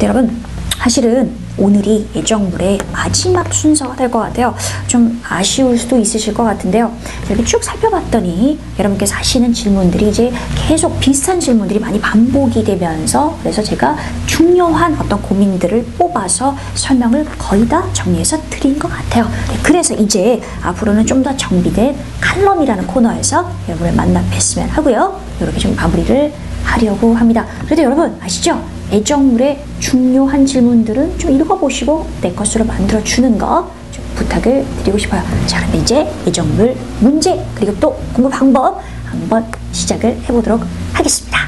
네, 여러분 사실은 오늘이 예정물의 마지막 순서가 될 것 같아요. 좀 아쉬울 수도 있으실 것 같은데요. 이렇게 쭉 살펴봤더니 여러분께서 하시는 질문들이 이제 계속 비슷한 질문들이 많이 반복이 되면서 그래서 제가 중요한 어떤 고민들을 뽑아서 설명을 거의 다 정리해서 드린 것 같아요. 네, 그래서 이제 앞으로는 좀 더 정비된 칼럼이라는 코너에서 여러분을 만나 뵀으면 하고요. 이렇게 좀 마무리를 하려고 합니다. 그래도 여러분 아시죠? 애정물의 중요한 질문들은 좀 읽어보시고 내 것으로 만들어주는 거 좀 부탁을 드리고 싶어요. 자, 그럼 이제 애정물 문제 그리고 또 공부 방법 한번 시작을 해보도록 하겠습니다.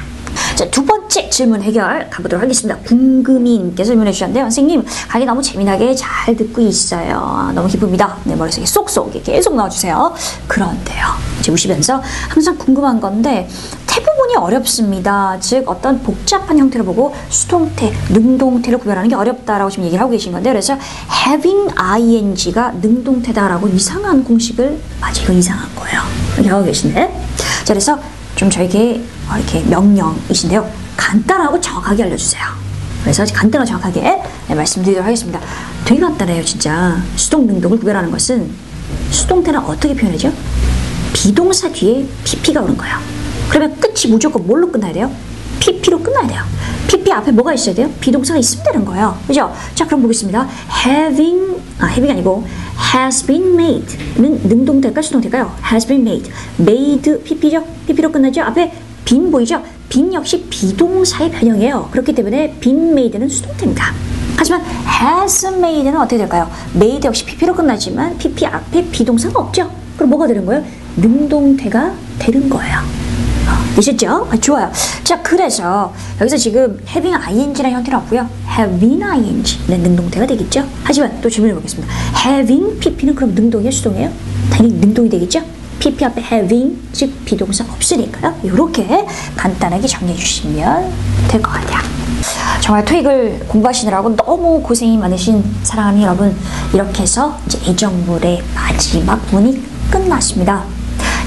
자, 두 번째 질문 해결 가보도록 하겠습니다. 궁금인께서 질문해 주셨는데요. 선생님, 강의 너무 재미나게 잘 듣고 있어요. 너무 기쁩니다. 내 머릿속에 쏙쏙 계속 넣어주세요. 그런데요. 이제 우시면서 항상 궁금한 건데 대부분이 어렵습니다. 즉 어떤 복잡한 형태를 보고 수동태, 능동태를 구별하는 게 어렵다라고 지금 얘기를 하고 계신 건데 그래서 having ing가 능동태다라고 이상한 공식을 맞아 이거 이상한 거예요. 이렇게 하고 계신데 자 그래서 좀 저에게 이렇게 명령이신데요. 간단하고 정확하게 알려주세요. 그래서 간단하고 정확하게 네, 말씀드리도록 하겠습니다. 되게 간단해요, 진짜. 수동 능동을 구별하는 것은 수동태는 어떻게 표현하죠? 비동사 뒤에 pp가 오는 거예요. 그러면 끝이 무조건 뭘로 끝나야 돼요? pp로 끝나야 돼요. pp 앞에 뭐가 있어야 돼요? 비동사가 있으면 되는 거예요. 그죠? 자, 그럼 보겠습니다. having, 아, having 아니고 has been made는 능동태일까요? 수동태일까요? has been made. made pp죠? pp로 끝나죠? 앞에 been 보이죠? been 역시 비동사의 변형이에요. 그렇기 때문에 been made는 수동태입니다. 하지만 has made는 어떻게 될까요? made 역시 pp로 끝나지만 pp 앞에 비동사가 없죠? 그럼 뭐가 되는 거예요? 능동태가 되는 거예요. 되셨죠? 아, 좋아요. 자, 그래서 여기서 지금 having ing라는 형태는 없고요. have been ing는 능동태가 되겠죠? 하지만 또 질문해 보겠습니다. having pp는 그럼 능동이에요? 수동이에요? 당연히 능동이 되겠죠? pp 앞에 having 즉 비동사 없으니까요. 이렇게 간단하게 정리해 주시면 될 것 같아요. 정말 토익을 공부하시느라고 너무 고생이 많으신 사랑하는 여러분 이렇게 해서 이제 애정물의 마지막 문이 끝났습니다.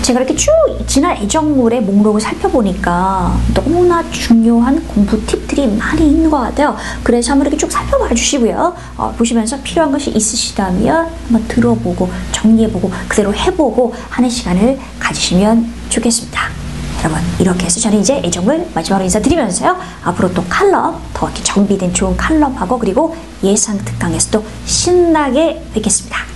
제가 이렇게 쭉 지난 애정물의 목록을 살펴보니까 너무나 중요한 공부 팁들이 많이 있는 것 같아요. 그래서 한번 이렇게 쭉 살펴봐 주시고요. 어, 보시면서 필요한 것이 있으시다면 한번 들어보고 정리해보고 그대로 해보고 하는 시간을 가지시면 좋겠습니다. 여러분 이렇게 해서 저는 이제 애정을 마지막으로 인사드리면서요. 앞으로 또 칼럼 더 이렇게 정비된 좋은 칼럼하고 그리고 예상 특강에서도 신나게 뵙겠습니다.